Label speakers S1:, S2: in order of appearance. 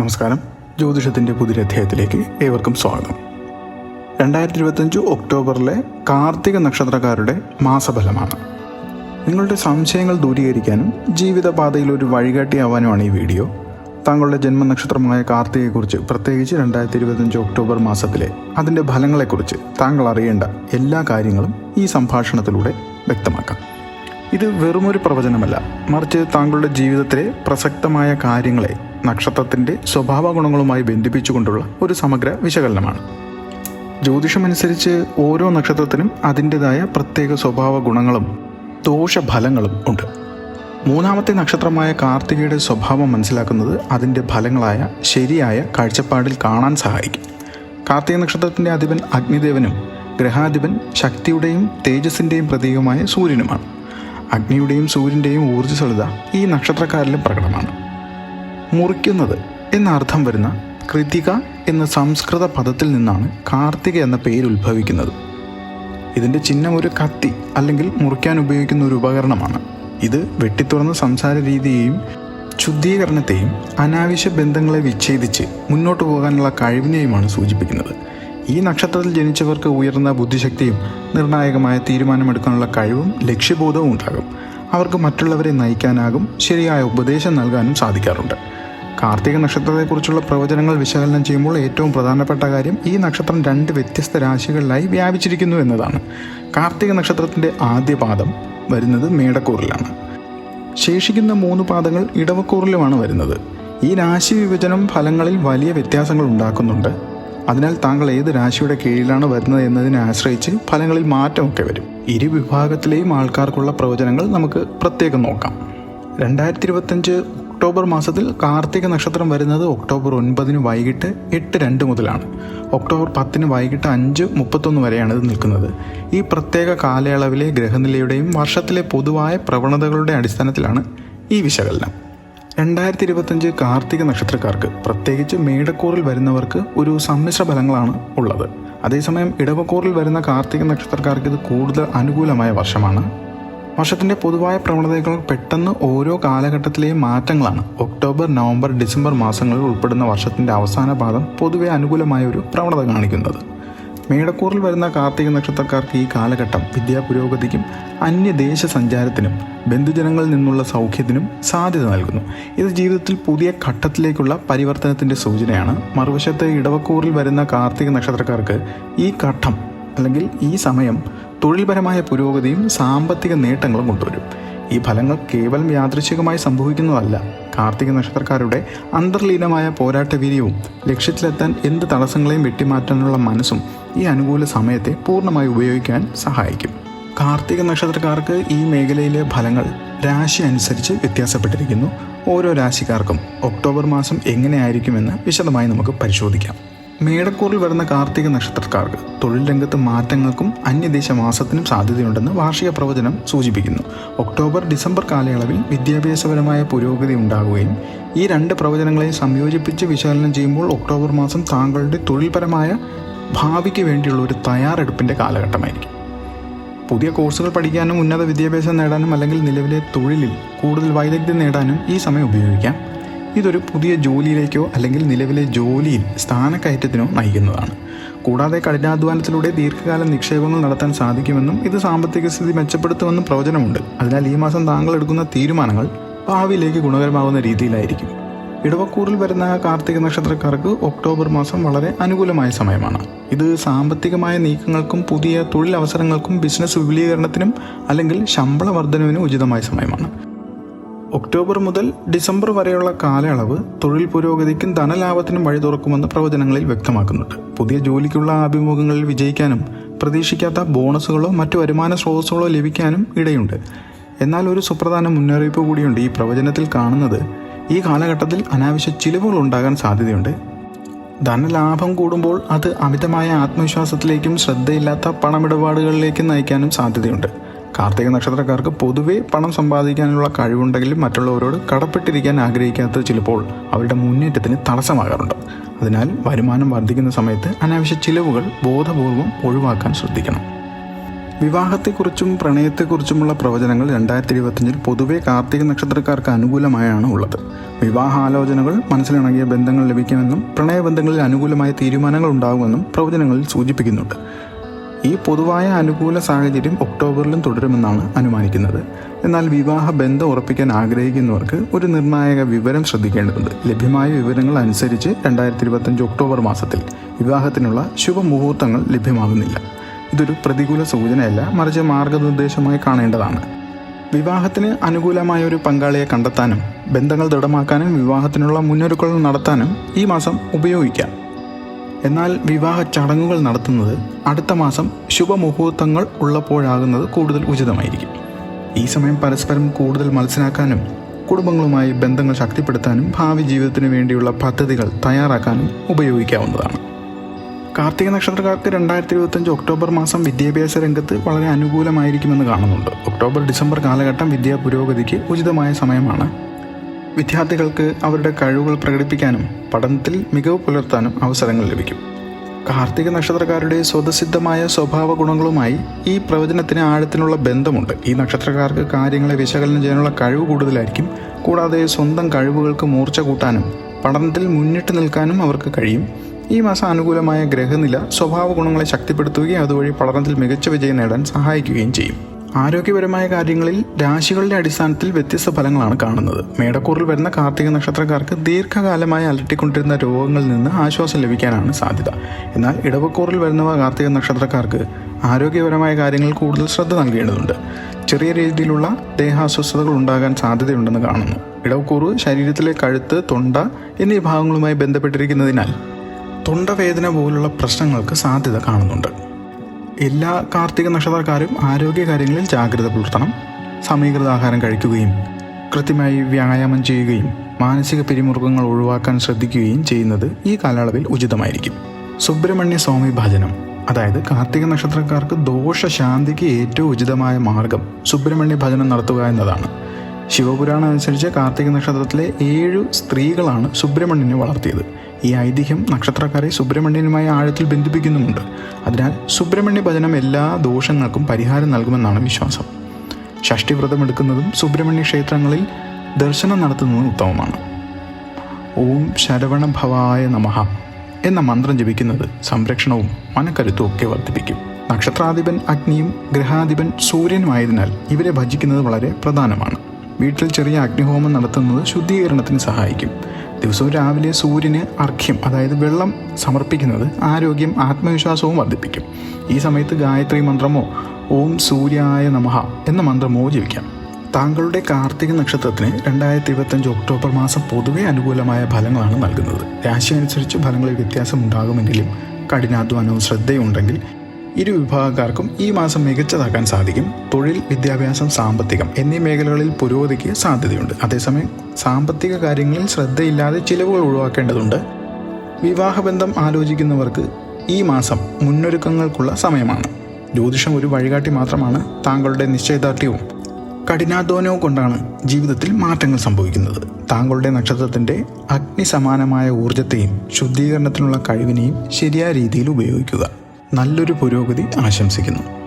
S1: നമസ്കാരം. ജ്യോതിഷത്തിന്റെ പുതിയൊരധ്യായത്തിലേക്ക് ഏവർക്കും സ്വാഗതം. രണ്ടായിരത്തി ഇരുപത്തഞ്ച് ഒക്ടോബറിലെ കാർത്തിക നക്ഷത്രക്കാരുടെ മാസഫലമാണ്. നിങ്ങളുടെ സംശയങ്ങൾ ദൂരീകരിക്കാനും ജീവിതപാതയിൽ ഒരു വഴികാട്ടിയാവാനുമാണ് ഈ വീഡിയോ. താങ്കളുടെ ജന്മനക്ഷത്രമായ കാർത്തികയെക്കുറിച്ച് പ്രത്യേകിച്ച് രണ്ടായിരത്തി ഇരുപത്തഞ്ച് ഒക്ടോബർ മാസത്തിലെ അതിന്റെ ഫലങ്ങളെക്കുറിച്ച് താങ്കൾ അറിയേണ്ട എല്ലാ കാര്യങ്ങളും ഈ സംഭാഷണത്തിലൂടെ വ്യക്തമാക്കാം. ഇത് വെറുമൊരു പ്രവചനമല്ല. മറിച്ച് താങ്കളുടെ ജീവിതത്തിലെ പ്രസക്തമായ കാര്യങ്ങളെ നക്ഷത്രത്തിന്റെ സ്വഭാവ ഗുണങ്ങളുമായി ബന്ധിപ്പിച്ചുകൊണ്ടുള്ള ഒരു സമഗ്ര വിശകലനമാണ്. ജ്യോതിഷമനുസരിച്ച് ഓരോ നക്ഷത്രത്തിനും അതിന്റെതായ പ്രത്യേക സ്വഭാവ ഗുണങ്ങളും ദോഷഫലങ്ങളും ഉണ്ട്. മൂന്നാമത്തെ നക്ഷത്രമായ കാർത്തികയുടെ സ്വഭാവം മനസ്സിലാക്കുന്നത് അതിന്റെ ഫലങ്ങളായ ശരിയായ കാഴ്ചപ്പാടിൽ കാണാൻ സഹായിക്കും. കാർത്തിക നക്ഷത്രത്തിന്റെ അധിപൻ അഗ്നിദേവനും ഗ്രഹാധിപൻ ശക്തിയുടെയും തേജസ്സിന്റെയും പ്രതീകമായ സൂര്യനുമാണ്. അഗ്നിയുടെയും സൂര്യന്റെയും ഊർജസ്വലത ഈ നക്ഷത്രക്കാരിലും പ്രകടമാണ്. മുറിക്കുന്നത് എന്നർത്ഥം വരുന്ന കൃതിക എന്ന സംസ്കൃത പദത്തിൽ നിന്നാണ് കാർത്തിക എന്ന പേര് ഉത്ഭവിക്കുന്നത്. ഇതിന്റെ ചിഹ്നം ഒരു കത്തി അല്ലെങ്കിൽ മുറിക്കാൻ ഉപയോഗിക്കുന്ന ഒരു ഉപകരണമാണ്. ഇത് വെട്ടിത്തുറന്ന സംസാര രീതിയെയും ശുദ്ധീകരണത്തെയും അനാവശ്യ ബന്ധങ്ങളെ വിച്ഛേദിച്ച് മുന്നോട്ട് പോകാനുള്ള കഴിവിനെയുമാണ് സൂചിപ്പിക്കുന്നത്. ഈ നക്ഷത്രത്തിൽ ജനിച്ചവർക്ക് ഉയർന്ന ബുദ്ധിശക്തിയും നിർണായകമായ തീരുമാനമെടുക്കാനുള്ള കഴിവും ലക്ഷ്യബോധവും ഉണ്ടാകും. അവർക്ക് മറ്റുള്ളവരെ നയിക്കാനാകും ശരിയായ ഉപദേശം നൽകാനും സാധിക്കാറുണ്ട്. കാർത്തിക നക്ഷത്രത്തെക്കുറിച്ചുള്ള പ്രവചനങ്ങൾ വിശകലനം ചെയ്യുമ്പോൾ ഏറ്റവും പ്രധാനപ്പെട്ട കാര്യം ഈ നക്ഷത്രം രണ്ട് വ്യത്യസ്ത രാശികളിലായി വ്യാപിച്ചിരിക്കുന്നു എന്നതാണ്. കാർത്തിക നക്ഷത്രത്തിന്റെ ആദ്യ പാദം വരുന്നത് മേടക്കൂറിലാണ്. ശേഷിക്കുന്ന മൂന്ന് പാദങ്ങൾ ഇടവക്കൂറിലുമാണ് വരുന്നത്. ഈ രാശി വിഭജനം ഫലങ്ങളിൽ വലിയ വ്യത്യാസങ്ങൾ ഉണ്ടാക്കുന്നുണ്ട്. അതിനാൽ താങ്കൾ ഏത് രാശിയുടെ കീഴിലാണ് വരുന്നത് എന്നതിനെ ആശ്രയിച്ച് ഫലങ്ങളിൽ മാറ്റമൊക്കെ വരും. ഇരു വിഭാഗത്തിലെയും ആൾക്കാർക്കുള്ള പ്രവചനങ്ങൾ നമുക്ക് പ്രത്യേകം നോക്കാം. രണ്ടായിരത്തി ഇരുപത്തഞ്ച് ഒക്ടോബർ മാസത്തിൽ കാർത്തിക നക്ഷത്രം വരുന്നത് ഒക്ടോബർ ഒൻപതിന് വൈകിട്ട് എട്ട് രണ്ട് മുതലാണ്. ഒക്ടോബർ പത്തിന് വൈകിട്ട് അഞ്ച് മുപ്പത്തൊന്ന് വരെയാണ് ഇത് നിൽക്കുന്നത്. ഈ പ്രത്യേക കാലയളവിലെ ഗ്രഹനിലയുടെയും വർഷത്തിലെ പൊതുവായ പ്രവണതകളുടെ അടിസ്ഥാനത്തിലാണ് ഈ വിശകലനം. രണ്ടായിരത്തി ഇരുപത്തഞ്ച് കാർത്തിക നക്ഷത്രക്കാർക്ക് പ്രത്യേകിച്ച് മേടക്കൂറിൽ വരുന്നവർക്ക് ഒരു സമ്മിശ്ര ഫലങ്ങളാണ് ഉള്ളത്. അതേസമയം ഇടവക്കൂറിൽ വരുന്ന കാർത്തിക നക്ഷത്രക്കാർക്ക് ഇത് കൂടുതൽ അനുകൂലമായ വർഷമാണ്. വർഷത്തിന്റെ പൊതുവായ പ്രവണതകൾ പെട്ടെന്ന് ഓരോ കാലഘട്ടത്തിലെയും മാറ്റങ്ങളാണ്. ഒക്ടോബർ നവംബർ ഡിസംബർ മാസങ്ങളിൽ ഉൾപ്പെടുന്ന വർഷത്തിന്റെ അവസാന പാദം പൊതുവെ അനുകൂലമായ ഒരു പ്രവണത കാണിക്കുന്നത്. മേടക്കൂറിൽ വരുന്ന കാർത്തിക നക്ഷത്രക്കാർക്ക് ഈ കാലഘട്ടം വിദ്യാപുരോഗതിക്കും അന്യദേശ സഞ്ചാരത്തിനും ബന്ധുജനങ്ങളിൽ നിന്നുള്ള സൗഖ്യത്തിനും സാധ്യത നൽകുന്നു. ഇത് ജീവിതത്തിൽ പുതിയ ഘട്ടത്തിലേക്കുള്ള പരിവർത്തനത്തിന്റെ സൂചനയാണ്. മറുവശത്ത് ഇടവക്കൂറിൽ വരുന്ന കാർത്തിക നക്ഷത്രക്കാർക്ക് ഈ ഘട്ടം അല്ലെങ്കിൽ ഈ സമയം തൊഴിൽപരമായ പുരോഗതിയും സാമ്പത്തിക നേട്ടങ്ങളും കൊണ്ടുവരും. ഈ ഫലങ്ങൾ കേവലം യാദൃശികമായി സംഭവിക്കുന്നതല്ല. കാർത്തിക നക്ഷത്രക്കാരുടെ അന്തർലീനമായ പോരാട്ട വീര്യവും ലക്ഷ്യത്തിലെത്താൻ എന്ത് തടസ്സങ്ങളെയും വെട്ടിമാറ്റാനുള്ള മനസ്സും ഈ അനുകൂല സമയത്തെ പൂർണമായി ഉപയോഗിക്കാൻ സഹായിക്കും. കാർത്തിക നക്ഷത്രക്കാർക്ക് ഈ മേഖലയിലെ ഫലങ്ങൾ രാശി അനുസരിച്ച് വ്യത്യാസപ്പെട്ടിരിക്കുന്നു. ഓരോ രാശിക്കാർക്കും ഒക്ടോബർ മാസം എങ്ങനെയായിരിക്കുമെന്ന് വിശദമായി നമുക്ക് പരിശോധിക്കാം. മേടക്കൂറിൽ വരുന്ന കാർത്തിക നക്ഷത്രക്കാർക്ക് തൊഴിൽ രംഗത്ത് മാറ്റങ്ങൾക്കും അന്യദേശ മാസത്തിനും സാധ്യതയുണ്ടെന്ന് വാർഷിക പ്രവചനം സൂചിപ്പിക്കുന്നു. ഒക്ടോബർ ഡിസംബർ കാലയളവിൽ വിദ്യാഭ്യാസപരമായ പുരോഗതി ഉണ്ടാകുകയും ഈ രണ്ട് പ്രവചനങ്ങളെ സംയോജിപ്പിച്ച് വിശകലനം ചെയ്യുമ്പോൾ ഒക്ടോബർ മാസം താങ്കളുടെ തൊഴിൽപരമായ ഭാവിക്ക് വേണ്ടിയുള്ള ഒരു തയ്യാറെടുപ്പിന്റെ കാലഘട്ടമായിരിക്കും. പുതിയ കോഴ്സുകൾ പഠിക്കാനും ഉന്നത വിദ്യാഭ്യാസം നേടാനും അല്ലെങ്കിൽ നിലവിലെ തൊഴിലിൽ കൂടുതൽ വൈദഗ്ധ്യം നേടാനും ഈ സമയം ഉപയോഗിക്കാം. ഇതൊരു പുതിയ ജോലിയിലേക്കോ അല്ലെങ്കിൽ നിലവിലെ ജോലിയിൽ സ്ഥാനക്കയറ്റത്തിനോ നയിക്കുന്നതാണ്. കൂടാതെ കഠിനാധ്വാനത്തിലൂടെ ദീർഘകാല നിക്ഷേപങ്ങൾ നടത്താൻ സാധിക്കുമെന്നും ഇത് സാമ്പത്തിക സ്ഥിതി മെച്ചപ്പെടുത്തുമെന്നും പ്രവചനമുണ്ട്. അതിനാൽ ഈ മാസം താങ്കൾ എടുക്കുന്ന തീരുമാനങ്ങൾ ഭാവിയിലേക്ക് ഗുണകരമാകുന്ന രീതിയിലായിരിക്കും. ഇടവക്കൂറിൽ വരുന്ന കാർത്തിക നക്ഷത്രക്കാർക്ക് ഒക്ടോബർ മാസം വളരെ അനുകൂലമായ സമയമാണ്. ഇത് സാമ്പത്തികമായ നീക്കങ്ങൾക്കും പുതിയ തൊഴിലവസരങ്ങൾക്കും ബിസിനസ് വിപുലീകരണത്തിനും അല്ലെങ്കിൽ ശമ്പള വർധനവിനും ഉചിതമായ സമയമാണ്. ഒക്ടോബർ മുതൽ ഡിസംബർ വരെയുള്ള കാലയളവ് തൊഴിൽ പുരോഗതിക്കും ധനലാഭത്തിനും വഴി തുറക്കുമെന്ന് പ്രവചനങ്ങളിൽ വ്യക്തമാക്കുന്നുണ്ട്. പുതിയ ജോലിക്കുള്ള അഭിമുഖങ്ങളിൽ വിജയിക്കാനും പ്രതീക്ഷിക്കാത്ത ബോണസുകളോ മറ്റു വരുമാന സ്രോതസ്സുകളോ ലഭിക്കാനും ഇടയുണ്ട്. എന്നാൽ ഒരു സുപ്രധാന മുന്നറിയിപ്പ് കൂടിയുണ്ട് ഈ പ്രവചനത്തിൽ കാണുന്നത്. ഈ കാലഘട്ടത്തിൽ അനാവശ്യ ചിലവുകൾ ഉണ്ടാകാൻ സാധ്യതയുണ്ട്. ധനലാഭം കൂടുമ്പോൾ അത് അമിതമായ ആത്മവിശ്വാസത്തിലേക്കും ശ്രദ്ധയില്ലാത്ത പണമിടപാടുകളിലേക്കും നയിക്കാനും സാധ്യതയുണ്ട്. കാർത്തിക നക്ഷത്രക്കാർക്ക് പൊതുവെ പണം സമ്പാദിക്കാനുള്ള കഴിവുണ്ടെങ്കിലും മറ്റുള്ളവരോട് കടപ്പെട്ടിരിക്കാൻ ആഗ്രഹിക്കാത്തത് ചിലപ്പോൾ അവരുടെ മുന്നേറ്റത്തിന് തടസ്സമാകാറുണ്ട്. അതിനാൽ വരുമാനം വർദ്ധിക്കുന്ന സമയത്ത് അനാവശ്യ ചിലവുകൾ ബോധപൂർവം ഒഴിവാക്കാൻ ശ്രദ്ധിക്കണം. വിവാഹത്തെക്കുറിച്ചും പ്രണയത്തെക്കുറിച്ചുമുള്ള പ്രവചനങ്ങൾ രണ്ടായിരത്തി ഇരുപത്തിയഞ്ചിൽ പൊതുവെ കാർത്തിക നക്ഷത്രക്കാർക്ക് അനുകൂലമായാണ് ഉള്ളത്. വിവാഹാലോചനകൾ മനസ്സിലിണങ്ങിയ ബന്ധങ്ങൾ ലഭിക്കുമെന്നും പ്രണയബന്ധങ്ങളിൽ അനുകൂലമായ തീരുമാനങ്ങൾ ഉണ്ടാകുമെന്നും പ്രവചനങ്ങളിൽ സൂചിപ്പിക്കുന്നുണ്ട്. ഈ പൊതുവായ അനുകൂല സാഹചര്യം ഒക്ടോബറിലും തുടരുമെന്നാണ് അനുമാനിക്കുന്നത്. എന്നാൽ വിവാഹ ബന്ധം ഉറപ്പിക്കാൻ ആഗ്രഹിക്കുന്നവർക്ക് ഒരു നിർണായക വിവരം ശ്രദ്ധിക്കേണ്ടതുണ്ട്. ലഭ്യമായ വിവരങ്ങൾ അനുസരിച്ച് രണ്ടായിരത്തി ഇരുപത്തഞ്ച് ഒക്ടോബർ മാസത്തിൽ വിവാഹത്തിനുള്ള ശുഭമുഹൂർത്തങ്ങൾ ലഭ്യമാകുന്നില്ല. ഇതൊരു പ്രതികൂല സൂചനയല്ല മറിച്ച് മാർഗനിർദ്ദേശമായി കാണേണ്ടതാണ്. വിവാഹത്തിന് അനുകൂലമായ ഒരു പങ്കാളിയെ കണ്ടെത്താനും ബന്ധങ്ങൾ ദൃഢമാക്കാനും വിവാഹത്തിനുള്ള മുന്നൊരുക്കങ്ങൾ നടത്താനും ഈ മാസം ഉപയോഗിക്കാം. എന്നാൽ വിവാഹ ചടങ്ങുകൾ നടത്തുന്നത് അടുത്ത മാസം ശുഭമുഹൂർത്തങ്ങൾ ഉള്ളപ്പോഴാകുന്നത് കൂടുതൽ ഉചിതമായിരിക്കും. ഈ സമയം പരസ്പരം കൂടുതൽ മനസ്സിലാക്കാനും കുടുംബങ്ങളുമായി ബന്ധങ്ങൾ ശക്തിപ്പെടുത്താനും ഭാവി ജീവിതത്തിന് വേണ്ടിയുള്ള പദ്ധതികൾ തയ്യാറാക്കാനും ഉപയോഗിക്കാവുന്നതാണ്. കാർത്തിക നക്ഷത്രക്കാർക്ക് രണ്ടായിരത്തി ഇരുപത്തഞ്ച് ഒക്ടോബർ മാസം വിദ്യാഭ്യാസ രംഗത്ത് വളരെ അനുകൂലമായിരിക്കുമെന്ന് കാണുന്നുണ്ട്. ഒക്ടോബർ ഡിസംബർ കാലഘട്ടം വിദ്യാ പുരോഗതിക്ക് ഉചിതമായ സമയമാണ്. വിദ്യാർത്ഥികൾക്ക് അവരുടെ കഴിവുകൾ പ്രകടിപ്പിക്കാനും പഠനത്തിൽ മികവ് പുലർത്താനും അവസരങ്ങൾ ലഭിക്കും. കാർത്തിക നക്ഷത്രക്കാരുടെ സ്വതസിദ്ധമായ സ്വഭാവ ഗുണങ്ങളുമായി ഈ പ്രവചനത്തിന് ആഴത്തിനുള്ള ബന്ധമുണ്ട്. ഈ നക്ഷത്രക്കാർക്ക് കാര്യങ്ങളെ വിശകലനം ചെയ്യാനുള്ള കഴിവ് കൂടുതലായിരിക്കും. കൂടാതെ സ്വന്തം കഴിവുകൾക്ക് മൂർച്ച കൂട്ടാനും പഠനത്തിൽ മുന്നിട്ട് നിൽക്കാനും അവർക്ക് കഴിയും. ഈ മാസം അനുകൂലമായ ഗ്രഹനില സ്വഭാവ ഗുണങ്ങളെ ശക്തിപ്പെടുത്തുകയും അതുവഴി പഠനത്തിൽ മികച്ച വിജയം നേടാൻ സഹായിക്കുകയും ചെയ്യും. ആരോഗ്യപരമായ കാര്യങ്ങളിൽ രാശികളുടെ അടിസ്ഥാനത്തിൽ വ്യത്യസ്ത ഫലങ്ങളാണ് കാണുന്നത്. മേടക്കൂറിൽ വരുന്ന കാർത്തിക നക്ഷത്രക്കാർക്ക് ദീർഘകാലമായി അലട്ടിക്കൊണ്ടിരുന്ന രോഗങ്ങളിൽ നിന്ന് ആശ്വാസം ലഭിക്കാനാണ് സാധ്യത. എന്നാൽ ഇടവക്കൂറിൽ വരുന്നവ കാർത്തിക നക്ഷത്രക്കാർക്ക് ആരോഗ്യപരമായ കാര്യങ്ങൾ കൂടുതൽ ശ്രദ്ധ നൽകേണ്ടതുണ്ട്. ചെറിയ രീതിയിലുള്ള ദേഹാസ്വസ്ഥതകൾ ഉണ്ടാകാൻ സാധ്യതയുണ്ടെന്ന് കാണുന്നു. ഇടവക്കൂറ് ശരീരത്തിലെ കഴുത്ത് തൊണ്ട എന്നീ ഭാഗങ്ങളുമായി ബന്ധപ്പെട്ടിരിക്കുന്നതിനാൽ തൊണ്ടവേദന പോലുള്ള പ്രശ്നങ്ങൾക്ക് സാധ്യത കാണുന്നുണ്ട്. എല്ലാ കാർത്തിക നക്ഷത്രക്കാരും ആരോഗ്യ കാര്യങ്ങളിൽ ജാഗ്രത പുലർത്തണം സമീകൃത ആഹാരം കഴിക്കുകയും കൃത്യമായി വ്യായാമം ചെയ്യുകയും മാനസിക പിരിമുറുക്കങ്ങൾ ഒഴിവാക്കാൻ ശ്രദ്ധിക്കുകയും ചെയ്യുന്നത് ഈ കാലയളവിൽ ഉചിതമായിരിക്കും. സുബ്രഹ്മണ്യ സ്വാമി ഭജനം അതായത് കാർത്തിക നക്ഷത്രക്കാർക്ക് ദോഷശാന്തിക്ക് ഏറ്റവും ഉചിതമായ മാർഗം സുബ്രഹ്മണ്യ ഭജനം നടത്തുക എന്നതാണ്. ശിവപുരാണം അനുസരിച്ച് കാർത്തിക നക്ഷത്രത്തിലെ ഏഴു സ്ത്രീകളാണ് സുബ്രഹ്മണ്യനെ വളർത്തിയത്. ഈ ഐതിഹ്യം നക്ഷത്രക്കാരെ സുബ്രഹ്മണ്യനുമായി ആഴത്തിൽ ബന്ധിപ്പിക്കുന്നുമുണ്ട്. അതിനാൽ സുബ്രഹ്മണ്യ ഭജനം എല്ലാ ദോഷങ്ങൾക്കും പരിഹാരം നൽകുമെന്നാണ് വിശ്വാസം. ഷഷ്ടിവ്രതം എടുക്കുന്നതും സുബ്രഹ്മണ്യ ക്ഷേത്രങ്ങളിൽ ദർശനം നടത്തുന്നതും ഉത്തമമാണ്. ഓം ശരവണ ഭവായ നമഹ എന്ന മന്ത്രം ജപിക്കുന്നത് സംരക്ഷണവും മനക്കരുത്തും ഒക്കെ വർദ്ധിപ്പിക്കും. നക്ഷത്രാധിപൻ അഗ്നിയും ഗ്രഹാധിപൻ സൂര്യനുമായതിനാൽ ഇവരെ ഭജിക്കുന്നത് വളരെ പ്രധാനമാണ്. വീട്ടിൽ ചെറിയ അഗ്നിഹോമം നടത്തുന്നത് ശുദ്ധീകരണത്തിന് സഹായിക്കും. ദിവസവും രാവിലെ സൂര്യന് അർഘ്യം അതായത് വെള്ളം സമർപ്പിക്കുന്നത് ആരോഗ്യം ആത്മവിശ്വാസവും വർദ്ധിപ്പിക്കും. ഈ സമയത്ത് ഗായത്രി മന്ത്രമോ ഓം സൂര്യായ നമഹ എന്ന മന്ത്രമോ ജപിക്കാം. താങ്കളുടെ കാർത്തിക നക്ഷത്രത്തിന് രണ്ടായിരത്തി ഇരുപത്തഞ്ച് ഒക്ടോബർ മാസം പൊതുവെ അനുകൂലമായ ഫലങ്ങളാണ് നൽകുന്നത്. രാശി അനുസരിച്ച് ഫലങ്ങളിൽ വ്യത്യാസം ഉണ്ടാകുമെങ്കിലും കഠിനാധ്വാനവും ശ്രദ്ധയും ഉണ്ടെങ്കിൽ ഇരു വിഭാഗക്കാർക്കും ഈ മാസം മികച്ചതാക്കാൻ സാധിക്കും. തൊഴിൽ വിദ്യാഭ്യാസം സാമ്പത്തികം എന്നീ മേഖലകളിൽ പുരോഗതിക്ക് സാധ്യതയുണ്ട്. അതേസമയം സാമ്പത്തിക കാര്യങ്ങളിൽ ശ്രദ്ധയില്ലാതെ ചിലവുകൾ ഒഴിവാക്കേണ്ടതുണ്ട്. വിവാഹബന്ധം ആലോചിക്കുന്നവർക്ക് ഈ മാസം മുന്നൊരുക്കങ്ങൾക്കുള്ള സമയമാണ്. ജ്യോതിഷം ഒരു വഴികാട്ടി മാത്രമാണ് താങ്കളുടെ നിശ്ചയദാർഢ്യവും കഠിനാധ്വാനവും കൊണ്ടാണ് ജീവിതത്തിൽ മാറ്റങ്ങൾ സംഭവിക്കുന്നത്. താങ്കളുടെ നക്ഷത്രത്തിന്റെ അഗ്നി സമാനമായ ഊർജത്തെയും ശുദ്ധീകരണത്തിനുള്ള കഴിവിനെയും ശരിയായ രീതിയിൽ ഉപയോഗിക്കുക. നല്ലൊരു പുരോഗതി ആശംസിക്കുന്നു.